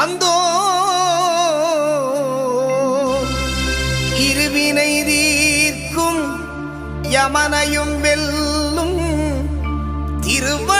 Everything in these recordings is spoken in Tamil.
அந்தோ இருவினை தீர்க்கும் யமனையும் வெல்லும் திருவ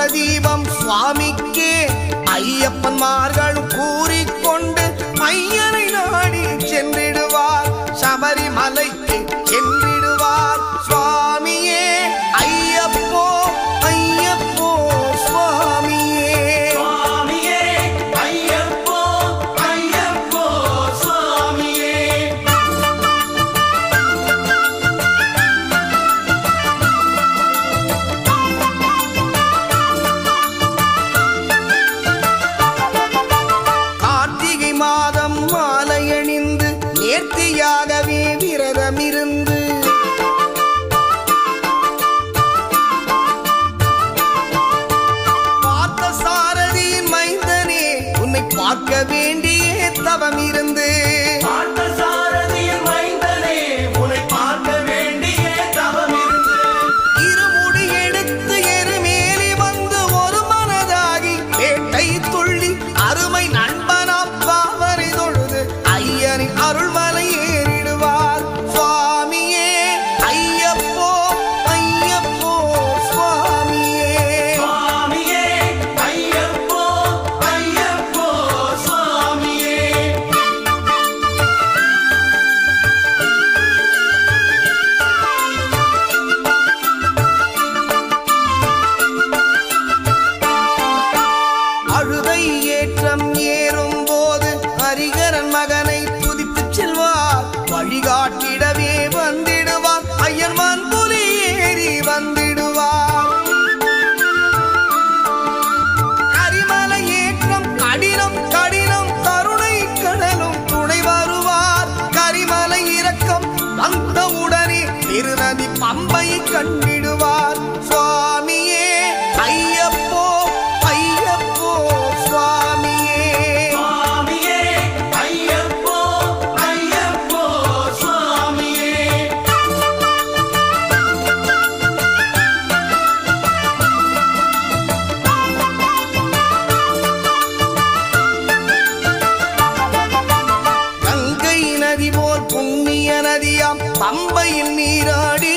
பிரதீபம் சுவாமிக்கே ஐயப்பன்மார்கள் பார்க்க வேண்டிய தவம் இருந்து திருநதி பம்பை கண்டிடுவார் சுவாமியே ஐயப்போ ஐயப்போ சுவாமியே. சுவாமியே ஐயப்போ ஐயப்போ சுவாமியே. கங்கை நதி போல் புண்ணிய பம்பையின் நீராடி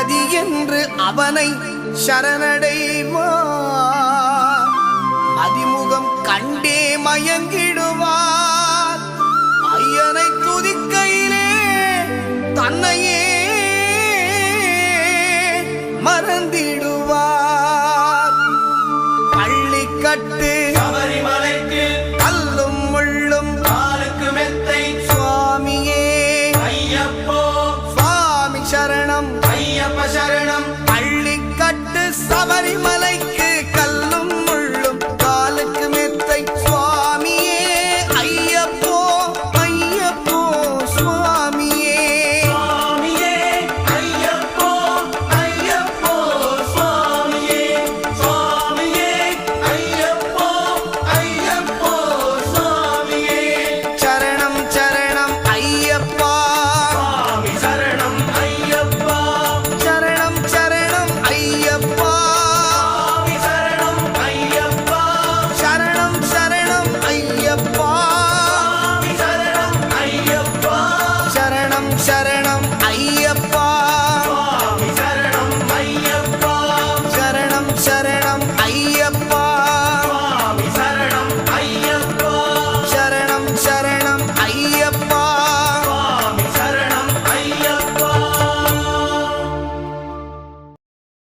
கதி என்று அவனை சரணடைவார் அதிமுகம் கண்டே மயங்கிடுவார். ஐயனை